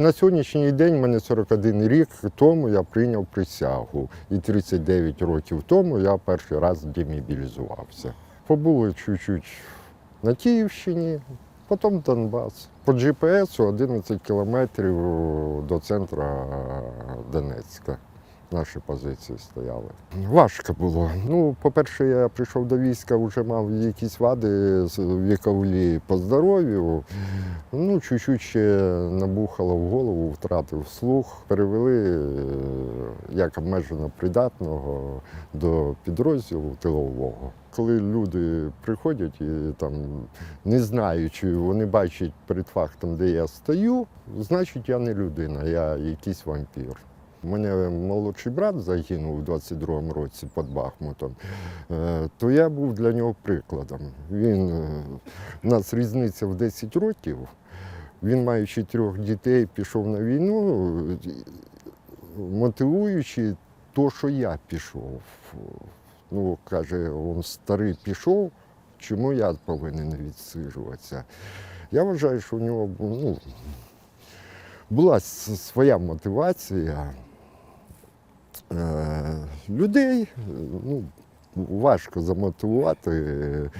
На сьогоднішній день мене 41 рік тому я прийняв присягу. І 39 років тому я перший раз демобілізувався. Побули чуть-чуть на Київщині, потім Донбас. По GPS 11 кілометрів до центру Донецька. Наші позиції стояли. Важко було. Ну, по-перше, я прийшов до війська, вже мав якісь вади вікові по здоров'ю. Ну, чуть-чуть ще набухало в голову, втратив слух. Перевели е, як обмежено придатного до підрозділу тилового. Коли люди приходять і там не знаючи, вони бачать перед фактом, де я стою, значить я не людина, я якийсь вампір. У мене молодший брат загинув у 22-му році під Бахмутом, Е, то я був для нього прикладом. Він, е, у нас різниця в 10 років. Він, маючи трьох дітей, пішов на війну, мотивуючи то, що я пішов. Ну, каже, він старий пішов, чому я повинен відсиджуватися? Я вважаю, що в нього ну, була своя мотивація. Людей. Ну, важко замотивувати